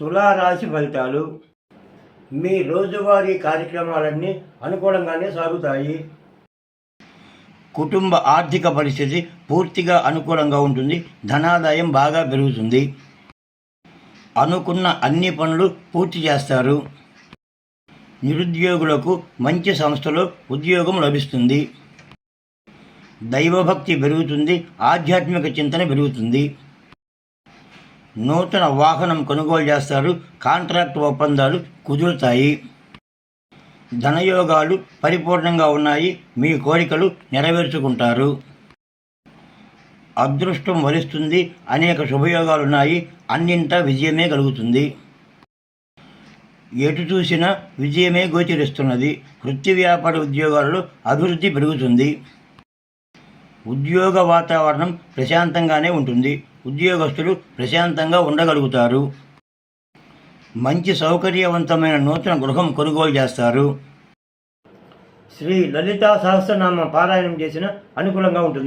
తులారాశి ఫలితాలు మీ రోజువారీ కార్యక్రమాలన్నీ అనుకూలంగానే సాగుతాయి. కుటుంబ ఆర్థిక పరిస్థితి పూర్తిగా అనుకూలంగా ఉంటుంది. ధనాదాయం బాగా పెరుగుతుంది. అనుకున్న అన్ని పనులు పూర్తి చేస్తారు. నిరుద్యోగులకు మంచి సంస్థలో ఉద్యోగం లభిస్తుంది. దైవభక్తి పెరుగుతుంది. ఆధ్యాత్మిక చింతన పెరుగుతుంది. నూతన వాహనం కొనుగోలు చేస్తారు కాంట్రాక్ట్ ఒప్పందాలు కుదురుతాయి. ధనయోగాలు పరిపూర్ణంగా ఉన్నాయి మీ కోరికలు నెరవేర్చుకుంటారు. అదృష్టం వరిస్తుంది అనేక శుభయోగాలున్నాయి అన్నింటా విజయమే కలుగుతుంది. ఎటు చూసినా విజయమే గోచరిస్తున్నది వృత్తి వ్యాపార ఉద్యోగాలలో అభివృద్ధి పెరుగుతుంది. ఉద్యోగ వాతావరణం ప్రశాంతంగానే ఉంటుంది. ఉద్యోగస్తులు ప్రశాంతంగా ఉండగలుగుతారు. మంచి సౌకర్యవంతమైన నూతన గృహం కొనుగోలు చేస్తారు. శ్రీ లలితా సహస్రనామ పారాయణం చేసిన అనుకూలంగా ఉంటుంది.